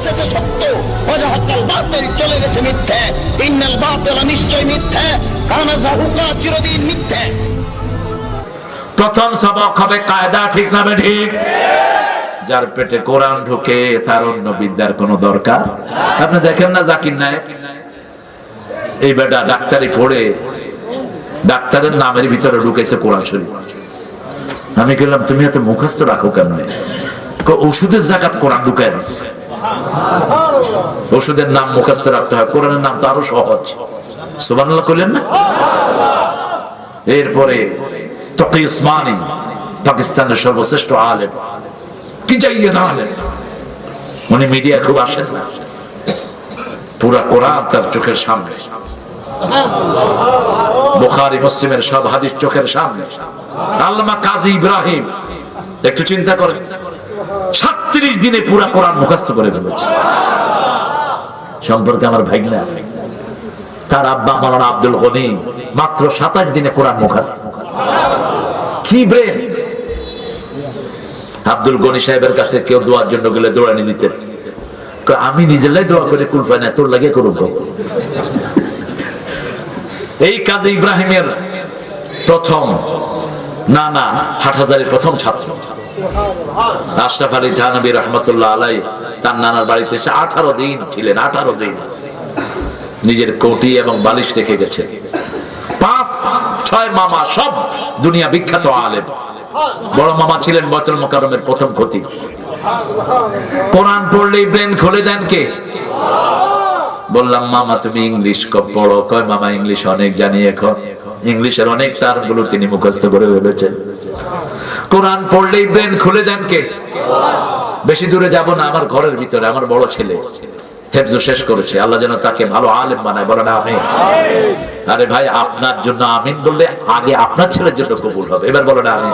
এসেছে সত্য। ওয়াজাহাক্কাল বাতিল চলে গেছে মিথ্যে। ইন্নাল বাতিল নিশ্চয় মিথ্যে। কানা জাহুকা চিরদিন মিথ্যে। প্রথম সবক হবে কায়দা, ঠিক না ঠিক? যার পেটে কোরআন ঢুকে, তার অন্য বিদ্যার কোনো দরকার? আপনি দেখেন না জাকির নায়ক? এই বেটা ডাক্তারি পড়ে, ডাক্তারের নামের ভিতরে ঢুকেছে কোরআন শরীফ। আমি বললাম তুমি এত মুখস্থ রাখো কেমনে? ওষুধের জাকাত কোরআন ঢুকায় দিচ্ছে ওষুধের নাম মুখস্থ রাখতে হয়, কোরআনের নাম তো আরও সহজ। সুবহানাল্লাহ করলেন না? এরপরে তকি উসমানী, পাকিস্তানের সর্বশ্রেষ্ঠ আলেম। কি চাইয়ে না আলেম? উনি মিডিয়া খুব আসেন না। পুরা কোরআন তার চোখের সামনে। বুখারি, মুসলিমের সব হাদিস চোখের সামনে। আল্লামা কাজী ইব্রাহিম, একটু চিন্তা করেন। সাতত্রিশ দিনে পুরা কোরআন মুখস্থ করে ফেলেছে। সম্পর্কে আমার ভাইগনা তার আব্বা মালানা আব্দুল গনি মাত্র সাতাশ দিনে কোরআন মুখস্থ। কি ব্রেন? আব্দুল গনি সাহেবের কাছে কেউ দোয়ার জন্য গেলে দৌড়ানি দিতেন। আমি নিজেরাই দোয়া করে, কুল পাই না তোর লাগে করুক এই কাজে ইব্রাহিমের প্রথম, না না, হাটহাজারের প্রথম ছাত্র। আশরাফ আলী জাহানবী রহমতুল্লাহ আলাই তার নানার বাড়িতে এসে আঠারো দিন ছিলেন, আঠারো দিন। নিজের কোটি এবং বালিশ রেখে গেছে পাঁচ, ছয় মামা সব দুনিয়া বিখ্যাত আলেম। বড় মামা ছিলেন বচল মোকারমের প্রথম ক্ষতি। কোরআন পড়লেই ব্রেন খুলে দেন কে? বললাম, মামা, তুমি ইংলিশ ক- পড়ো। কয়, মামা, ইংলিশ অনেক জানি এখন। ইংলিশের অনেক টার্মগুলো তিনি মুখস্থ করে ফেলেছেন। কোরআন পড়লেই ব্রেন খুলে দেন কে? বেশি দূরে যাব না, আমার ঘরের ভিতরে, আমার বড় ছেলে। হেফজ শেষ করেছে। আল্লাহ যেন তাকে ভালো আলেম বানায়। বলে না আমি আরে ভাই, আপনার জন্য আমিন বললে আগে আপনার ছেলের জন্য কবুল হবে। এবার বলো না আমি